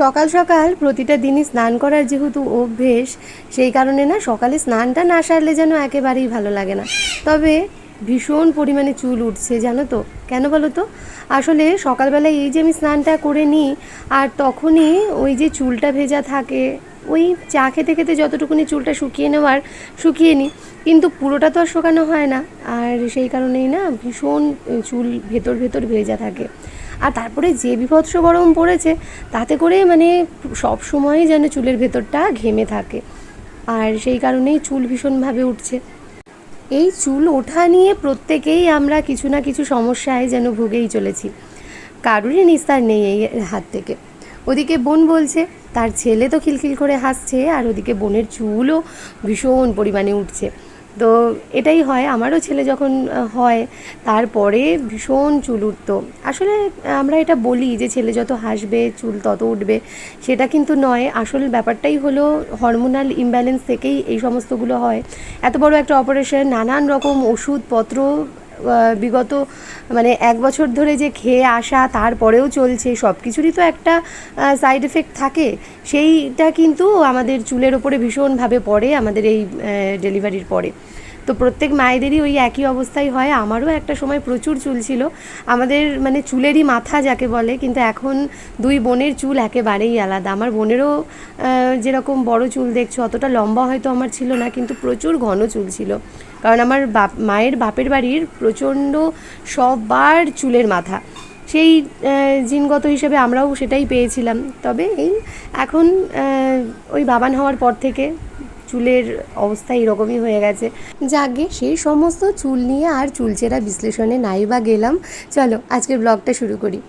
সকাল সকাল প্রতিটা দিনই স্নান করার যেহেতু অভ্যেস, সেই কারণে না সকালে স্নানটা না সারলে যেন একেবারেই ভালো লাগে না। তবে ভীষণ পরিমাণে চুল উঠছে, জানো তো? কেন বলো তো? আসলে সকালবেলায় এই যে আমি স্নানটা করে নিই, আর তখনই ওই যে চুলটা ভেজা থাকে, ওই চা খেতে খেতে যতটুকুনি চুলটা শুকিয়ে নেওয়ার, শুকিয়ে নিই। কিন্তু পুরোটা তো আর শুকানো হয় না, আর সেই কারণেই না ভীষণ চুল ভেতর ভেতর ভেজা থাকে। আর তারপরে যে বিভৎস গরম পড়েছে, তাতে করে মানে সব সময়ই যেন চুলের ভেতরটা ঘেমে থাকে। আর সেই কারণেই চুল ভীষণভাবে উঠছে। এই চুল ওঠা নিয়ে প্রত্যেকেই আমরা কিছু না কিছু সমস্যায় যেন ভুগেই চলেছি। কারুরই নিস্তার নেই এই হাত থেকে। ওদিকে বোন বলছে, তার ছেলে তো খিলখিল করে হাসছে, আর ওদিকে বোনের চুলও ভীষণ পরিমাণে উঠছে। তো এটাই হয়। আমারও ছেলে যখন হয়, তারপরে ভীষণ চুল উঠতো। আসলে, আমরা এটা বলি যে ছেলে যত হাসবে, চুল তত উঠবে, সেটা কিন্তু নয়। আসল ব্যাপারটাই হলো হরমোনাল ইমব্যালেন্স থেকেই এই সমস্তগুলো হয়। এত বড় একটা অপারেশন নানান রকম ওষুধপত্র বিগত মানে এক বছর ধরে যে খেয়ে আসা, তারপরেও চলছে সব কিছুরই তো একটা সাইড এফেক্ট থাকে। সেইটা কিন্তু আমাদের চুলের ওপরে ভীষণভাবে পড়ে, আমাদের এই ডেলিভারির পরে। তো প্রত্যেক মায়েদেরই ওই একই অবস্থাই হয়। আমারও একটা সময় প্রচুর চুল ছিল। আমাদের মানে চুলেরই মাথা যাকে বলে, কিন্তু এখন দুই বোনের চুল একেবারেই আলাদা। আমার বোনেরও যেরকম বড় চুল দেখছ, অতটা লম্বা হয়তো আমার ছিল না, কিন্তু প্রচুর ঘন চুল ছিল। কারণ আমার বাপ, মায়ের বাপের বাড়ির প্রচণ্ড সবার চুলের মাথা। সেই জিনগত হিসেবে আমরাও সেটাই পেয়েছিলাম। তবে এই এখন ওই বাবান হওয়ার পর থেকে চুলের অবস্থা এরকমই হয়ে গেছে। যাকে সেই সমস্ত চুল নিয়ে আর চুলচেরা বিশ্লেষণে নাই বা গেলাম। চলো, আজকের ব্লগটা শুরু করি।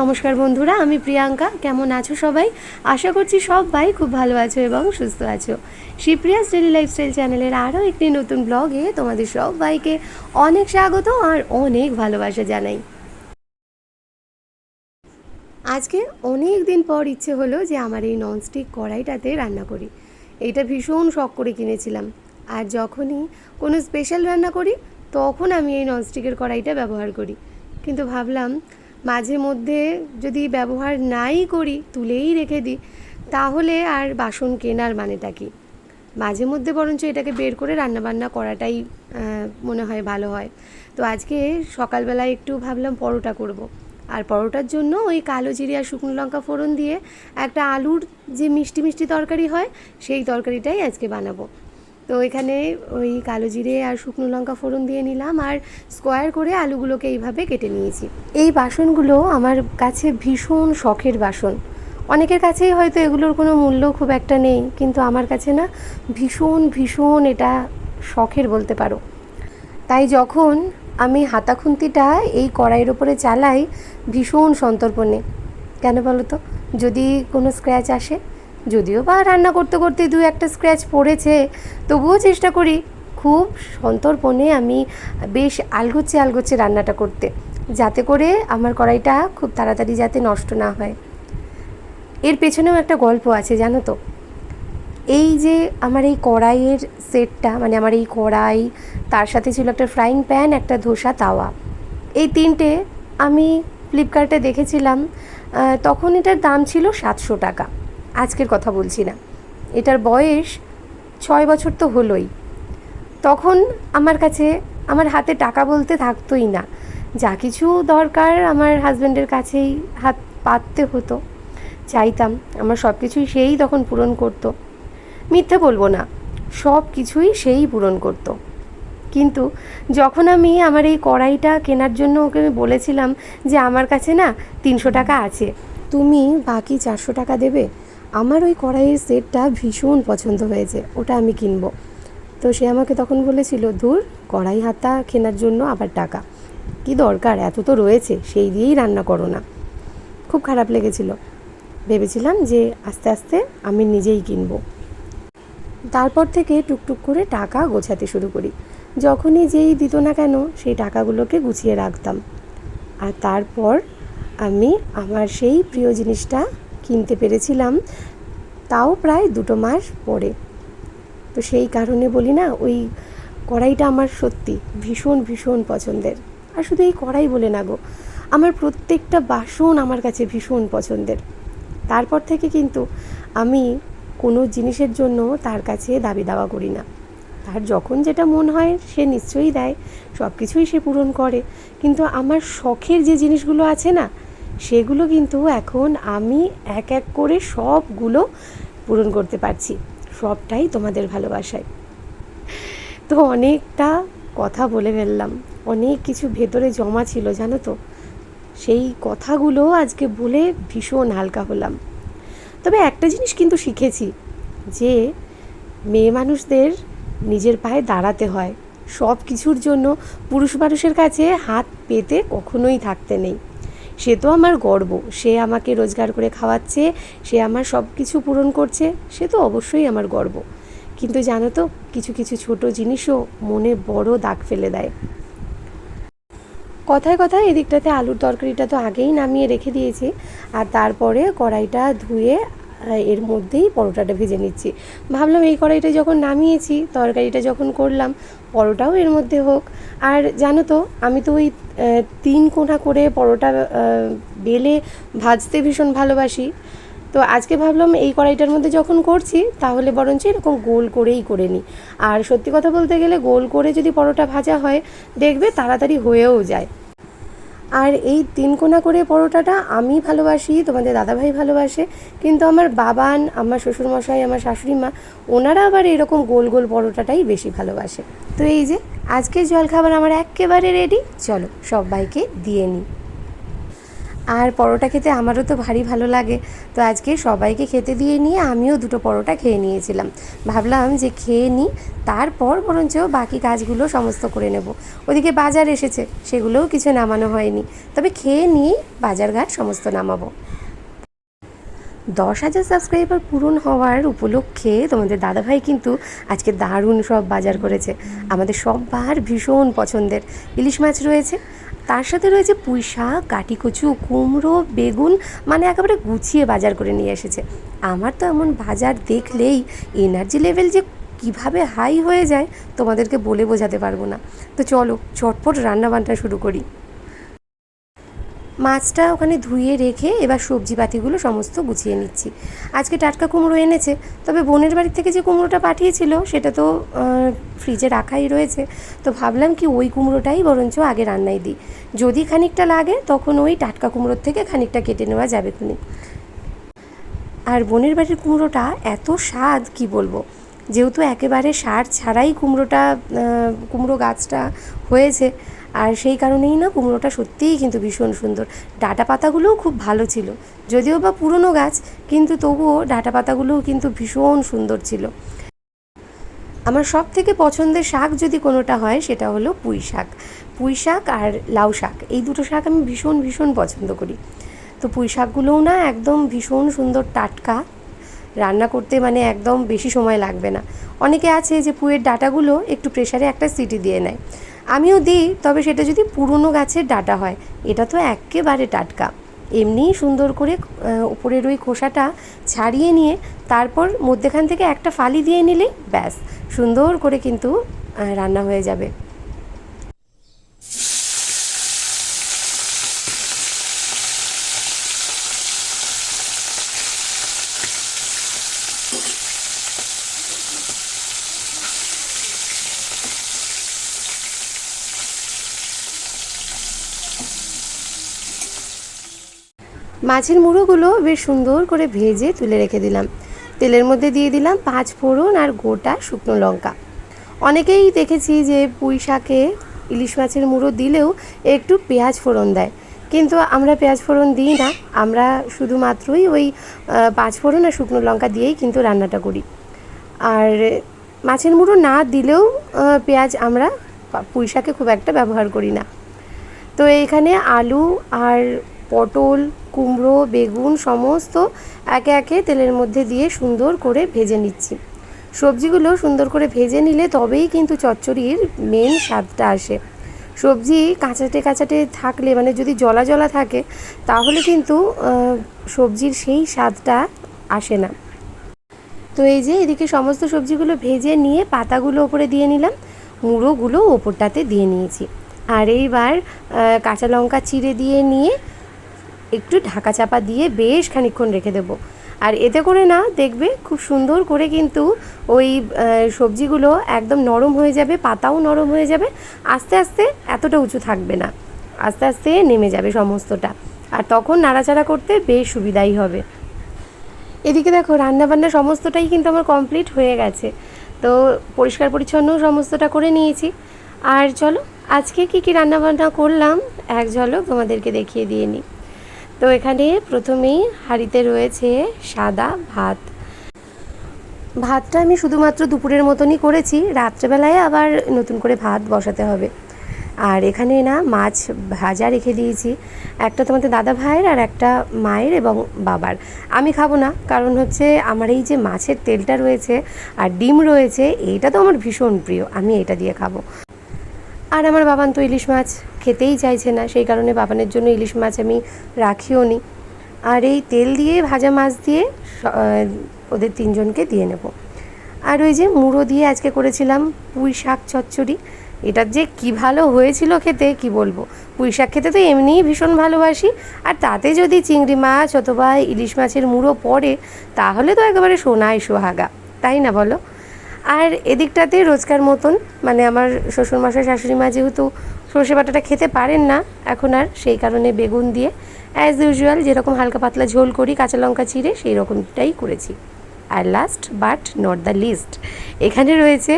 নমস্কার বন্ধুরা, আমি প্রিয়াঙ্কা। কেমন আছো সবাই? আশা করছি সবাই খুব ভালো আছো এবং সুস্থ আছো। শিপ্রিয়াস ডেলি লাইফস্টাইল চ্যানেলের আরও একটি নতুন ব্লগে তোমাদের সবাইকে অনেক স্বাগত আর অনেক ভালোবাসা জানাই। আজকে অনেক দিন পর ইচ্ছে হলো যে আমার এই ননস্টিক কড়াইটাতে রান্না করি। এইটা ভীষণ শখ করে কিনেছিলাম। আর যখনই কোনো স্পেশাল রান্না করি, তখন আমি এই ননস্টিকের কড়াইটা ব্যবহার করি। কিন্তু ভাবলাম, মাঝে মধ্যে যদি ব্যবহার নাই করি, তুলেই রেখে দিই, তাহলে আর বাসন কেনার মানেটা কি? মাঝে মধ্যে বরঞ্চ এটাকে বের করে রান্নাবান্না করাটাই মনে হয় ভালো হয়। তো আজকে সকালবেলায় একটু ভাবলাম পরোটা করব। আর পরোটার জন্য ওই কালো জিরে আর শুকনো লঙ্কা ফোড়ন দিয়ে একটা আলুর যে মিষ্টি মিষ্টি তরকারি হয়, সেই তরকারিটাই আজকে বানাবো। তো এখানে ওই কালো জিরে আর শুকনো লঙ্কা ফোড়ন দিয়ে নিলাম আর স্কোয়ার করে আলুগুলোকে এইভাবে কেটে নিয়েছি। এই বাসনগুলো আমার কাছে ভীষণ শখের বাসন। অনেকের কাছেই হয়তো এগুলোর কোনো মূল্য খুব একটা নেই, কিন্তু আমার কাছে না ভীষণ ভীষণ এটা শখের বলতে পারো। তাই যখন আমি হাতা খুন্তিটা এই কড়াইয়ের ওপরে চালাই ভীষণ সন্তর্পণে। কেন বলো তো? যদি কোনো স্ক্র্যাচ আসে, যদিও বা রান্না করতে করতে দু একটা স্ক্র্যাচ পড়েছে, তবুও চেষ্টা করি খুব সন্তর্পণে আমি বেশ আলগোচ্ছে আলগোচ্ছে রান্নাটা করতে, যাতে করে আমার কড়াইটা খুব তাড়াতাড়ি যাতে নষ্ট না হয়। এর পেছনেও একটা গল্প আছে, জানো তো? এই যে আমার এই কড়াইয়ের সেটটা মানে আমার এই কড়াই, তার সাথে ছিল একটা ফ্রাইং প্যান একটা ধোসা তাওয়া। এই তিনটে আমি ফ্লিপকার্টে দেখেছিলাম তখন এটার দাম ছিল সাতশো টাকা। আজকের কথা বলছি না। এটার বয়স ছয় বছর তো হলোই। তখন আমার কাছে, আমার হাতে টাকা বলতে থাকতোই না। যা কিছু দরকার আমার হাজব্যান্ডের কাছেই হাত পাততে হতো। চাইতাম, আমার সব কিছুই সেই তখন পূরণ করতো। মিথ্যে বলব না। সব কিছুই সেই পূরণ করত। কিন্তু যখন আমি আমার এই কড়াইটা কেনার জন্য ওকে আমি বলেছিলাম যে আমার কাছে না তিনশো টাকা আছে, তুমি বাকি চারশো টাকা দেবে? আমার ওই কড়াইয়ের সেটটা ভীষণ পছন্দ হয়েছে, ওটা আমি কিনবো। তো সে আমাকে তখন বলেছিল দূর কড়াই হাতা কেনার জন্য আবার টাকা। কি দরকার? এত তো রয়েছে, সেই দিয়েই রান্না করো না। খুব খারাপ লেগেছিল। ভেবেছিলাম যে আস্তে আস্তে আমি নিজেই কিনবো। তারপর থেকে টুকটুক করে টাকা গোছাতে শুরু করি। যখনই যেই দিত না কেন, সেই টাকাগুলোকে গুছিয়ে রাখতাম। আর তারপর আমি আমার সেই প্রিয় জিনিসটা কিনতে পেরেছিলাম তাও প্রায় দুটো মাস পরে। তো সেই কারণে বলি না, ওই কড়াইটা আমার সত্যি ভীষণ ভীষণ পছন্দের। আর শুধু এই কড়াই বলে না গো, আমার প্রত্যেকটা বাসন আমার কাছে ভীষণ পছন্দের। তারপর থেকে কিন্তু আমি কোনো জিনিসের জন্য তার কাছে দাবি দাওয়া করি না। তার যখন যেটা মন হয় সে নিশ্চয়ই দেয় সব কিছুই সে পূরণ করে। কিন্তু আমার শখের যে জিনিসগুলো আছে না, সেগুলো কিন্তু এখন আমি এক এক করে সবগুলো পূরণ করতে পারছি। সবটাই তোমাদের ভালোবাসায়। তো অনেকটা কথা বলে ফেললাম। অনেক কিছু ভেতরে জমা ছিল, জানো তো? সেই কথাগুলো আজকে বলে ভীষণ হালকা হলাম। তবে একটা জিনিস কিন্তু শিখেছি, যে মেয়ে মানুষদের নিজের পায়ে দাঁড়াতে হয়। সব কিছুর জন্য পুরুষ মানুষের কাছে হাত পেতে কখনোই থাকতে নেই। সে তো আমার গর্ব, সে আমাকে রোজগার করে খাওয়াচ্ছে, সে আমার সব কিছু পূরণ করছে, সে তো অবশ্যই আমার গর্ব। কিন্তু জানো তো, কিছু কিছু ছোট জিনিসও মনে বড় দাগ ফেলে দেয়। কথায় কথায় এদিকটাতে আলুর তরকারিটা তো আগেই নামিয়ে রেখে দিয়েছি। আর তারপরে কড়াইটা ধুয়ে এর মধ্যেই পরোটাটা ভেজে নিচ্ছি। ভাবলাম এই কড়াইটা যখন নামিয়েছি, তরকারিটা যখন করলাম, পরোটাও এর মধ্যে হোক। আর জানো তো, আমি তো ওই তিন কোণা করে পরোটা বেলে ভাজতে ভীষণ ভালোবাসি। তো আজকে ভাবলাম এই কড়াইটার মধ্যে যখন করছি, তাহলে বরঞ্চ এরকম গোল করেই করে নিই। আর সত্যি কথা বলতে গেলে গোল করে যদি পরোটা ভাজা হয়, দেখবে তাড়াতাড়ি হয়েও যায়। আর এই তিন কোনা করে পরোটাটা আমি ভালোবাসি, তোমাদের দাদাভাই ভালোবাসে, কিন্তু আমার বাবান, আমার শ্বশুরমশাই, আমার শাশুড়ি মা ওনারা আবার এরকম গোল গোল পরোটাটাই বেশি ভালোবাসে। তো এই যে, আজকের জলখাবার আমার একেবারে রেডি চলো সবাইকে দিয়ে নিই। আর পরোটা খেতে আমারও তো ভারী ভালো লাগে। তো আজকে সবাইকে খেতে দিয়ে নিয়ে আমিও দুটো পরোটা খেয়ে নিয়েছিলাম। ভাবলাম যে খেয়ে নিই, তারপর বরঞ্চ বাকি কাজগুলো সমস্ত করে নেব। ওদিকে বাজার এসেছে, সেগুলোও কিছু নামানো হয়নি। তবে খেয়ে নিয়েই বাজারঘাট সমস্ত নামাবো। দশ হাজার সাবস্ক্রাইবার পূরণ হওয়ার উপলক্ষে তোমাদের দাদাভাই কিন্তু আজকে দারুণ সব বাজার করেছে। আমাদের সববার ভীষণ পছন্দের। ইলিশ মাছ রয়েছে তার সাথে রয়েছে পুঁই শাক কাটি কচু, কুমড়ো, বেগুন মানে একেবারে গুছিয়ে বাজার করে নিয়ে এসেছে। আমার তো এমন বাজার দেখলেই এনার্জি লেভেল যে কীভাবে হাই হয়ে যায় তোমাদেরকে বলে বোঝাতে পারব না। তো চলো, চটপট রান্নাবান্না শুরু করি। মাছটা ওখানে ধুয়ে রেখে এবার সবজি পাতিগুলো সমস্ত গুছিয়ে নিচ্ছি। আজকে টাটকা কুমড়ো এনেছে, তবে বোনের বাড়ি থেকে যে কুমড়োটা পাঠিয়েছিল সেটা তো ফ্রিজে রাখাই রয়েছে। তো ভাবলাম কি ওই কুমড়োটাই বরঞ্চ আগে রান্নায় দিই। যদি খানিকটা লাগে, তখন ওই টাটকা কুমড়োর থেকে খানিকটা কেটে নেওয়া যাবে খুনি। আর বোনের বাড়ির কুমড়োটা এত স্বাদ, কি বলব? যেহেতু একেবারে সার ছাড়াই কুমড়োটা কুমড়ো গাছটা হয়েছে আর সেই কারণেই না কুমড়োটা সত্যিই কিন্তু ভীষণ সুন্দর। ডাটা পাতাগুলোও খুব ভালো ছিল। যদিও বা পুরনো গাছ, কিন্তু তবুও ডাটা পাতাগুলোও কিন্তু ভীষণ সুন্দর ছিল। আমার সব থেকে পছন্দের শাক যদি কোনোটা হয়, সেটা হলো পুঁই শাক। পুঁই শাক আর লাউ শাক, এই দুটো শাক আমি ভীষণ ভীষণ পছন্দ করি। তো পুঁই শাকগুলোও না একদম ভীষণ সুন্দর টাটকা। রান্না করতে মানে একদম বেশি সময় লাগবে না। অনেকে আছে যে পুঁয়ের ডাটাগুলো একটু প্রেশারে একটা সিটি দিয়ে নেয়। আমিও দিই, তবে সেটা যদি পুরনো গাছের ডাটা হয়, এটা তো একেবারে টাটকা। এমনিই সুন্দর করে উপরের ওই খোসাটা ছাড়িয়ে নিয়ে, তারপর মধ্যেখান থেকে একটা ফালি দিয়ে নিলে ব্যাস, সুন্দর করে কিন্তু রান্না হয়ে যাবে। মাছের মুড়োগুলো বেশ সুন্দর করে ভেজে তুলে রেখে দিলাম। তেলের মধ্যে দিয়ে দিলাম পাঁচ ফোড়ন আর গোটা শুকনো লঙ্কা। অনেকেই দেখেছি যে পুঁই শাকে ইলিশ মাছের মুড়ো দিলেও একটু পেঁয়াজ ফোড়ন দেয়। কিন্তু আমরা পেঁয়াজ ফোড়ন দিই না, আমরা শুধুমাত্রই ওই পাঁচ ফোড়ন আর শুকনো লঙ্কা দিয়েই কিন্তু রান্নাটা করি। আর মাছের মুড়ো না দিলেও পেঁয়াজ আমরা পুঁই শাকে খুব একটা ব্যবহার করি না। তো এখানে আলু আর পটল, কুমড়ো, বেগুন সমস্ত একে একে তেলের মধ্যে দিয়ে সুন্দর করে ভেজে নিচ্ছি। সবজিগুলো সুন্দর করে ভেজে নিলে তবেই কিন্তু চচ্চড়ির মেন স্বাদটা আসে। সবজি কাঁচাটে কাঁচাটে থাকলে মানে যদি জলা জলা থাকে, তাহলে কিন্তু সবজির সেই স্বাদটা আসে না। তো এই যে এদিকে সমস্ত সবজিগুলো ভেজে নিয়ে পাতাগুলো ওপরে দিয়ে নিলাম, মুড়োগুলো ওপরটাতে দিয়ে নিয়েছি। আর এইবার কাঁচা লঙ্কা চিড়ে দিয়ে নিয়ে একটু ঢাকা চাপা দিয়ে বেশ খানিকক্ষণ রেখে দেবো। আর এতে করে না দেখবে খুব সুন্দর করে কিন্তু ওই সবজিগুলো একদম নরম হয়ে যাবে, পাতাও নরম হয়ে যাবে, আস্তে আস্তে এতটা উঁচু থাকবে না। আস্তে আস্তে নেমে যাবে সমস্তটা। আর তখন নাড়াচাড়া করতে বেশ সুবিধাই হবে। এদিকে দেখো, রান্নাবান্না সমস্তটাই কিন্তু আমার কমপ্লিট হয়ে গেছে। তো পরিষ্কার পরিচ্ছন্ন সমস্তটা করে নিয়েছি। আর চলো, আজকে কি কি রান্নাবান্না করলাম, এক ঝলক তোমাদেরকে দেখিয়ে দিয়ে নিই। তো এখানে প্রথমেই হাঁড়িতে রয়েছে সাদা ভাত। ভাতটা আমি শুধুমাত্র দুপুরের মতনই করেছি, রাত্রেবেলায় আবার নতুন করে ভাত বসাতে হবে। আর এখানে না মাছ ভাজা রেখে দিয়েছি, একটা তোমাদের দাদা ভাইয়ের আর একটা মায়ের এবং বাবার। আমি খাব না, কারণ হচ্ছে আমার এই যে মাছের তেলটা রয়েছে আর ডিম রয়েছে, এইটা তো আমার ভীষণ প্রিয়, আমি এটা দিয়ে খাব। আর আমার বাবান তো ইলিশ মাছ খেতেই চাইছে না, সেই কারণে বাবানের জন্য ইলিশ মাছ আমি রাখিও নি। আর এই তেল দিয়ে, ভাজা মাছ দিয়ে ওদের তিনজনকে দিয়ে নেব। আর ওই যে মুড়ো দিয়ে আজকে করেছিলাম পুঁই শাক চচ্চড়ি, এটা যে কি ভালো হয়েছিল খেতে, কি বলব? পুঁই শাক খেতে তো এমনিই ভীষণ ভালোবাসি, আর তাতে যদি চিংড়ি মাছ অথবা ইলিশ মাছের মুড়ো পড়ে, তাহলে তো একেবারে সোনায় সোহাগা, তাই না বলো? আর এদিকটাতে রোজকার মতন মানে আমার শ্বশুরমশাই শাশুড়ি মা যেহেতু সর্ষে বাটাটা খেতে পারেন না, এখন আর সেই কারণে বেগুন দিয়ে অ্যাজ ইউজুয়াল যেরকম হালকা পাতলা ঝোল করি, কাঁচা লঙ্কা চিড়ে, সেই রকমটাই করেছি। আর last but not the least এখানে রয়েছে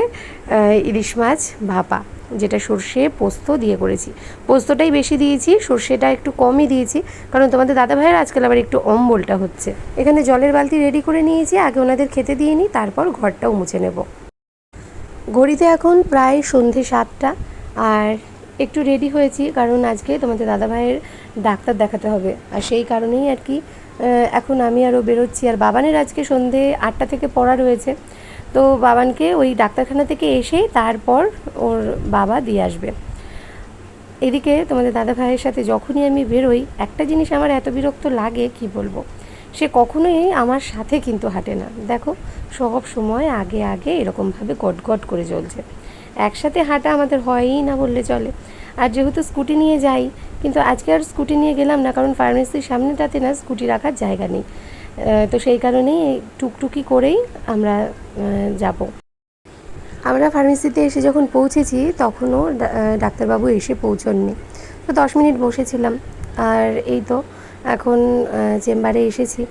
ইলিশ মাছ ভাপা। যেটা সর্ষে পোস্ত দিয়ে করেছি। পোস্তটাই বেশি দিয়েছি, সর্ষেটা একটু কমই দিয়েছি, কারণ তোমাদের দাদা ভাইয়ের আজকাল আবার একটু অম্বলটা হচ্ছে। এখানে জলের বালতি রেডি করে নিয়েছি, আগে ওনাদের খেতে দিয়ে নিই তারপর ঘরটাও মুছে নেব। ঘড়িতে এখন প্রায় সন্ধে সাতটা, আর একটু রেডি হয়েছি, কারণ আজকে তোমাদের দাদা ভাইয়ের ডাক্তার দেখাতে হবে। আর সেই কারণেই আর কি এখন আমি আরও বেরোচ্ছি। আর বাবানের আজকে সন্ধে আটটা থেকে পড়া রয়েছে। তো বাবানকে ওই ডাক্তারখানা থেকে এসেই তারপর ওর বাবা দিয়ে আসবে। এদিকে তোমাদের দাদা ভাইয়ের সাথে যখনই আমি বেরোই, একটা জিনিস আমার এত বিরক্ত লাগে, কি বলব? সে কখনোই আমার সাথে কিন্তু হাঁটে না। দেখো, সব সময় আগে আগে এরকমভাবে গট গট করে চলছে। একসাথে হাঁটা আমাদের হয়ই না বললে চলে। আর যেহেতু স্কুটি নিয়ে যাই, কিন্তু আজকে আর স্কুটি নিয়ে গেলাম না, কারণ ফার্মেসির সামনেটাতে না স্কুটি রাখার জায়গা নেই। তো সেই কারণেই টুকটুকি করেই আমরা যাব। আমরা ফার্মেসিতে এসে যখন পৌঁছেছি, তখনও ডাক্তারবাবু এসে পৌঁছননি। তো দশ মিনিট বসেছিলাম। আর এই তো এখন চেম্বারে এসেছি।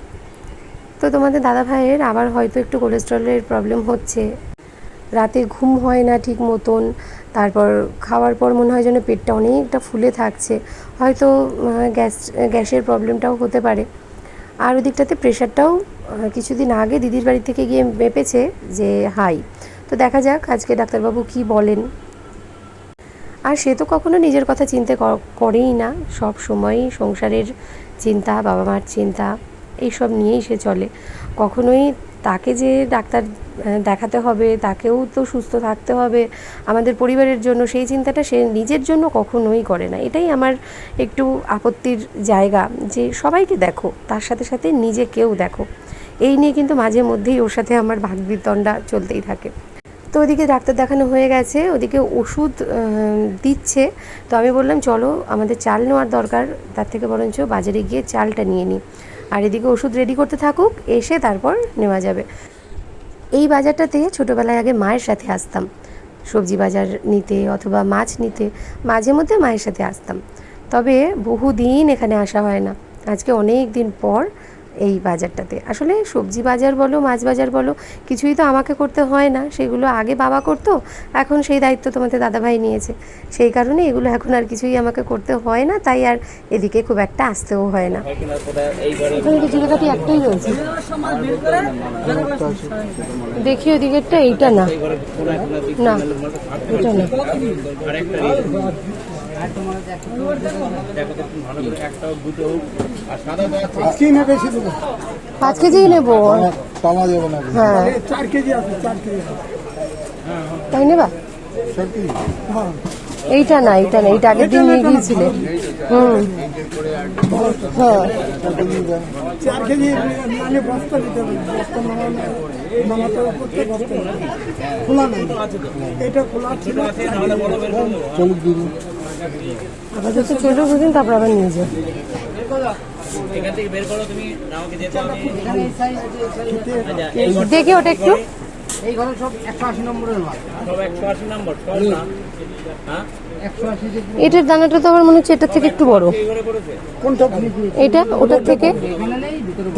তো তোমাদের দাদা ভাইয়ের আবার হয়তো একটু কোলেস্ট্রলের প্রবলেম হচ্ছে। রাতে ঘুম হয় না ঠিক মতন। তারপর খাওয়ার পর মনে হয় যেন পেটটা অনেকটা ফুলে থাকছে। হয়তো গ্যাস, গ্যাসের প্রবলেমটাও হতে পারে। আর ওদিকটাতে প্রেশারটাও আহ, কিছুদিন আগে দিদির বাড়ি থেকে গিয়ে মেপেছে যে হাই। তো দেখা যাক আজকে ডাক্তারবাবু কি বলেন। আর সে তো কখনো নিজের কথা চিন্তা করেই না। সব সময়ই সংসারের চিন্তা বাবা মার চিন্তা এইসব নিয়েই সে চলে। কখনোই তাকে যে ডাক্তার দেখাতে হবে, তাকেও তো সুস্থ থাকতে হবে, আমাদের পরিবারের জন্য সেই চিন্তাটা সে নিজের জন্য কখনোই করে না। এটাই আমার একটু আপত্তির জায়গা যে সবাইকে দেখো, তার সাথে সাথে নিজেকেও দেখো। এই নিয়ে কিন্তু মাঝে মধ্যেই ওর সাথে আমার ভাগ বিতণ্ডা চলতেই থাকে। তো ওদিকে ডাক্তার দেখানো হয়ে গেছে, ওদিকে ওষুধ দিচ্ছে। তো আমি বললাম, চলো, আমাদের চাল নেওয়ার দরকার। তার থেকে বরঞ্চ বাজারে গিয়ে চালটা নিয়ে নিই আর এদিকে ওষুধ রেডি করতে থাকুক, এসে তারপর নেওয়া যাবে। এই বাজারটাতে ছোটোবেলায় আগে মায়ের সাথে আসতাম। সবজি বাজার নিতে অথবা মাছ নিতে মাঝে মধ্যে মায়ের সাথে আসতাম। তবে বহুদিন এখানে আসা হয় না। আজকে অনেক দিন পর এই বাজারটাতে। আসলে সবজি বাজার বলো মাছ বাজার বলো কিছুই তো আমাকে করতে হয় না। সেগুলো আগে বাবা করতো এখন সেই দায়িত্ব তোমাদের দাদাভাই নিয়েছে। সেই কারণে এগুলো এখন আর কিছুই আমাকে করতে হয় না তাই আর এদিকে খুব একটা আসতেও হয় না। একটাই রয়েছে। দেখি ওদিকেরটা এইটা না। না এটা না। পাঁচ কেজিই নেব। হ্যাঁ। চার কেজি চার কেজি তাই নেবা? এইটা না এইটা না, এইটা আগের দিন নিয়ে গিয়েছিলে। হুম। হ্যাঁ। কেজি কেজি খোলা নেই এটা খোলা ছিল চলুক বুঝুন তারপর আবার নিয়ে দেখো আছে। আচ্ছা ওটা একটু এই ঘরে সব একশো আশি নম্বরের মাল। সব একশো আশি নম্বর হ্যাঁ? এটার দানাটা তো আমার মনে হচ্ছে এটার থেকে একটু বড়। কোনটা এটা ওটার থেকে?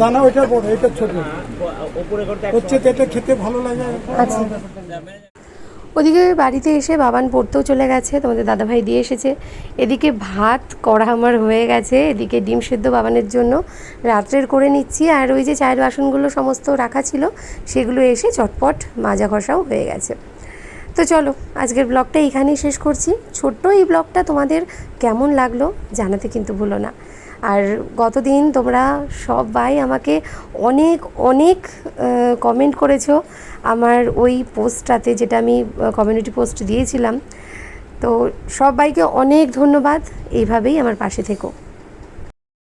দানা ওইটা বড় এটা ছোট। হচ্ছে তো এটা খেতে ভালো লাগে। আচ্ছা। ওদিকে বাড়িতে এসে বাবান পড়তেও চলে গেছে, তোমাদের দাদাভাই দিয়ে এসেছে। এদিকে ভাত কড়া আমার হয়ে গেছে, এদিকে ডিম সেদ্ধ বাবানের জন্য রাত্রের করে নিচ্ছি। আর ওই যে চায়ের বাসনগুলো সমস্ত রাখা ছিল, সেগুলো এসে চটপট মাজা ঘষাও হয়ে গেছে। তো চলো, আজকের ব্লগটা এইখানেই শেষ করছি। ছোট্ট এই ব্লগটা তোমাদের কেমন লাগল জানাতে কিন্তু ভুলো না। আর গতদিন তোমরা সবাই আমাকে অনেক অনেক কমেন্ট করেছ আমার ওই পোস্টটাতে যেটা আমি কমিউনিটি পোস্ট দিয়েছিলাম। তো সবাইকে অনেক ধন্যবাদ। এইভাবেই আমার পাশে থেকো।